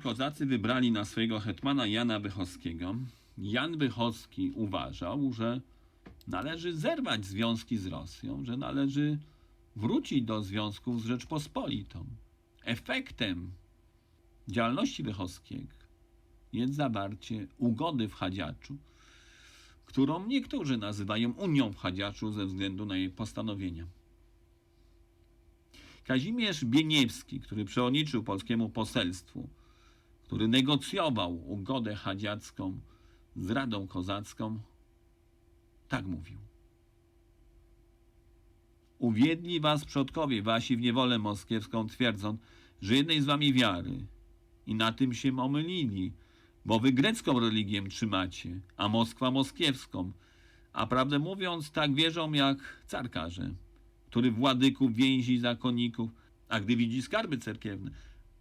kozacy wybrali na swojego hetmana Jana Wychowskiego. Jan Wychowski uważał, że należy zerwać związki z Rosją, że należy wrócić do związków z Rzeczpospolitą. Efektem działalności Wychowskiego jest zawarcie ugody w Chadziaczu, którą niektórzy nazywają Unią w Chadziaczu ze względu na jej postanowienia. Kazimierz Bieniewski, który przewodniczył polskiemu poselstwu, który negocjował ugodę chadziacką z Radą Kozacką, tak mówił. Uwiedli was przodkowie wasi w niewolę moskiewską, twierdząc, że jednej z wami wiary. I na tym się omylili, bo wy grecką religię trzymacie, a Moskwa moskiewską. A prawdę mówiąc, tak wierzą jak carkarze, który władyków więzi zakonników, a gdy widzi skarby cerkiewne,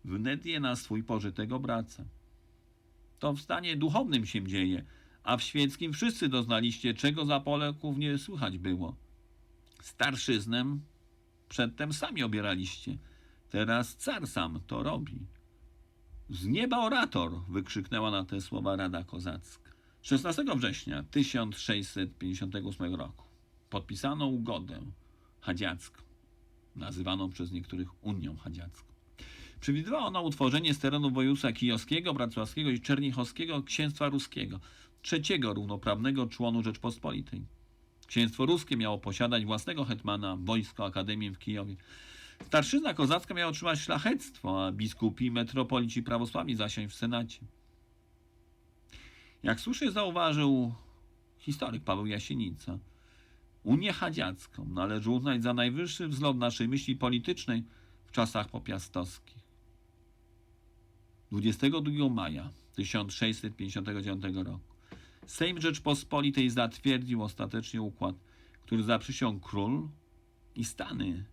wnet je na swój pożytek obraca. To w stanie duchownym się dzieje, a w świeckim wszyscy doznaliście, czego za Polaków nie słychać było. Starszyznem przedtem sami obieraliście, teraz car sam to robi. Z nieba orator! wykrzyknęła na te słowa Rada Kozacka. 16 września 1658 roku podpisano ugodę chadziacką, nazywaną przez niektórych Unią Chadziacką. Przewidywała ona utworzenie z terenu województwa kijowskiego, wrocławskiego i czernichowskiego księstwa ruskiego, trzeciego równoprawnego członu Rzeczpospolitej. Księstwo ruskie miało posiadać własnego hetmana, wojsko, akademię w Kijowie. Starszyzna kozacka miała otrzymać szlachectwo, a biskupi metropolici prawosławni zasiąść w Senacie. Jak słusznie zauważył historyk Paweł Jasienica, Unię Chadziacką należy uznać za najwyższy wzlot naszej myśli politycznej w czasach popiastowskich. 22 maja 1659 roku Sejm Rzeczpospolitej zatwierdził ostatecznie układ, który zaprzysiągł król i stany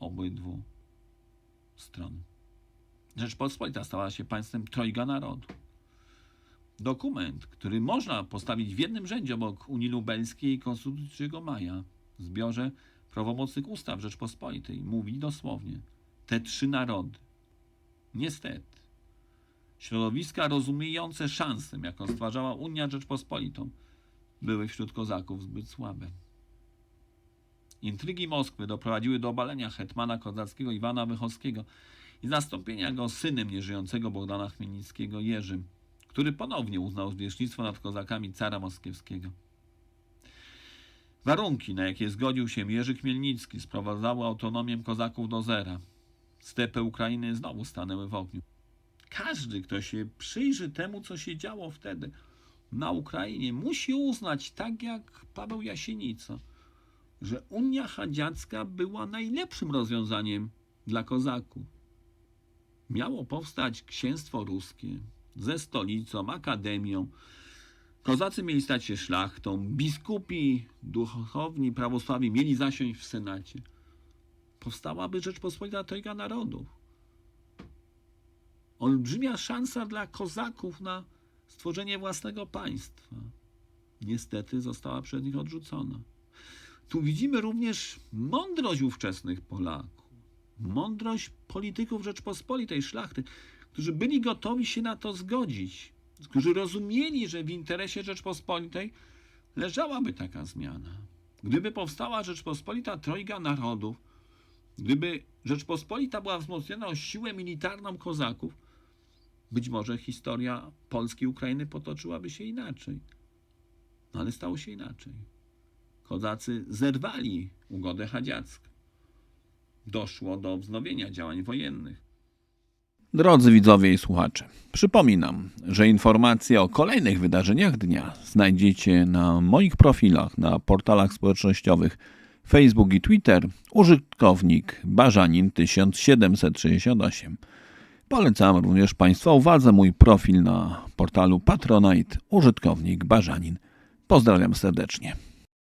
obydwu stron. Rzeczpospolita stała się państwem trojga narodu. Dokument, który można postawić w jednym rzędzie obok Unii Lubelskiej i Konstytucji 3 maja w zbiorze prawomocnych ustaw Rzeczpospolitej, mówi dosłownie te trzy narody. Niestety, środowiska rozumiejące szansę, jaką stwarzała Unia Rzeczpospolitą, były wśród kozaków zbyt słabe. Intrygi Moskwy doprowadziły do obalenia hetmana kozackiego Iwana Wychowskiego i zastąpienia go synem nieżyjącego Bogdana Chmielnickiego Jerzym, który ponownie uznał zwierzchnictwo nad kozakami cara moskiewskiego. Warunki, na jakie zgodził się Jerzy Chmielnicki, sprowadzały autonomię kozaków do zera. Stepy Ukrainy znowu stanęły w ogniu. Każdy, kto się przyjrzy temu, co się działo wtedy na Ukrainie, musi uznać, tak jak Paweł Jasienica, że Unia Chadziacka była najlepszym rozwiązaniem dla kozaków. Miało powstać księstwo ruskie ze stolicą, akademią. Kozacy mieli stać się szlachtą, biskupi, duchowni, prawosławi mieli zasiąść w Senacie. Powstałaby Rzeczpospolita Trojga Narodów. Olbrzymia szansa dla kozaków na stworzenie własnego państwa. Niestety została przez nich odrzucona. Tu widzimy również mądrość ówczesnych Polaków, mądrość polityków Rzeczpospolitej, szlachty, którzy byli gotowi się na to zgodzić, którzy rozumieli, że w interesie Rzeczpospolitej leżałaby taka zmiana. Gdyby powstała Rzeczpospolita Trojga Narodów, gdyby Rzeczpospolita była wzmocniona o siłę militarną kozaków, być może historia Polski Ukrainy potoczyłaby się inaczej. No ale stało się inaczej. Kozacy zerwali ugodę chadziacką. Doszło do wznowienia działań wojennych. Drodzy widzowie i słuchacze, przypominam, że informacje o kolejnych wydarzeniach dnia znajdziecie na moich profilach na portalach społecznościowych Facebook i Twitter użytkownik Barzanin 1768. Polecam również Państwa uwadze mój profil na portalu Patronite użytkownik Barzanin. Pozdrawiam serdecznie.